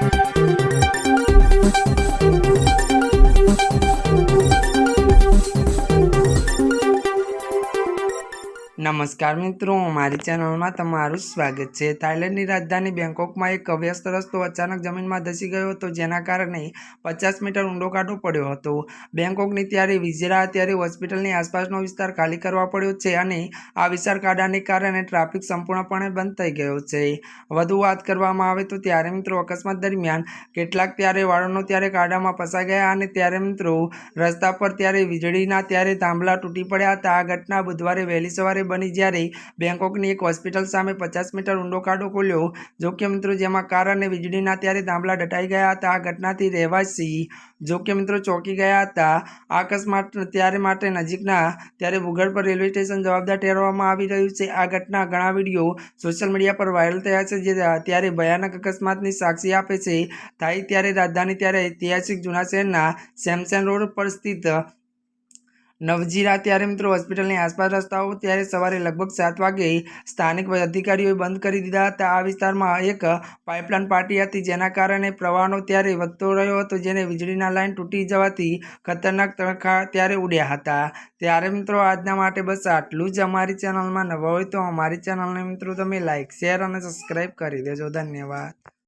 Thank you. નમસ્કાર મિત્રો, મારી ચેનલમાં તમારું સ્વાગત છે. થાઇલેન્ડની રાજધાની બેંકોકમાં એક અવ્યસ્ત રસ્તો અચાનક જમીનમાં ધસી ગયો હતો, જેના કારણે પચાસ મીટર ઊંડો કાઢો પડ્યો હતો. બેંકોકની ત્યારે વિજેરા ત્યારે હોસ્પિટલની આસપાસનો વિસ્તાર ખાલી કરવા પડ્યો છે અને આ વિસ્તાર કાઢાને કારણે ટ્રાફિક સંપૂર્ણપણે બંધ થઈ ગયો છે. વધુ વાત કરવામાં આવે તો ત્યારે મિત્રો, અકસ્માત દરમિયાન કેટલાક ત્યારે વાળોનો ત્યારે કાઢામાં ફસાઈ ગયા અને ત્યારે મિત્રો રસ્તા પર ત્યારે વીજળીના ત્યારે થાંભલા તૂટી પડ્યા હતા. આ ઘટના બુધવારે વહેલી સવારે બની જ્યારે બેંકોકની એક હોસ્પિટલ સામે પચાસ મીટર ઊંડો ખાડો ખોલ્યો. જોકે મિત્રો જેમાં કાર અને વીજળીના ત્યારે થાંભલા દટાઈ ગયા હતા. આ ઘટનાથી રહેવાસી જોકે મિત્રો ચોંકી ગયા હતા. આ અકસ્માત ત્યારે માટે નજીકના ત્યારે ભૂગર્ભ પર રેલવે સ્ટેશન જવાબદાર ઠેરવવામાં આવી રહ્યું છે. આ ઘટના ઘણા વીડિયો સોશિયલ મીડિયા પર વાયરલ થયા છે, જે ત્યારે ભયાનક અકસ્માતની સાક્ષી આપે છે. થાય ત્યારે રાજધાની, ત્યારે ઐતિહાસિક જૂના શહેરના સેમસન રોડ પર સ્થિત નવજીરા ત્યારે મિત્રો હોસ્પિટલની આસપાસ રસ્તાઓ ત્યારે સવારે લગભગ સાત વાગે સ્થાનિક અધિકારીઓએ બંધ કરી દીધા હતા. આ વિસ્તારમાં એક પાઇપલાઇન પાટી હતી જેના કારણે પ્રવાહનો ત્યારે વધતો રહ્યો હતો જેને વીજળીના લાઇન તૂટી જવાથી ખતરનાક તડકા ત્યારે ઉડ્યા હતા. ત્યારે મિત્રો આજના માટે બસ આટલું જ. અમારી ચેનલમાં નવા હોય તો અમારી ચેનલને મિત્રો તમે લાઇક, શેર અને સબસ્ક્રાઈબ કરી દેજો. ધન્યવાદ.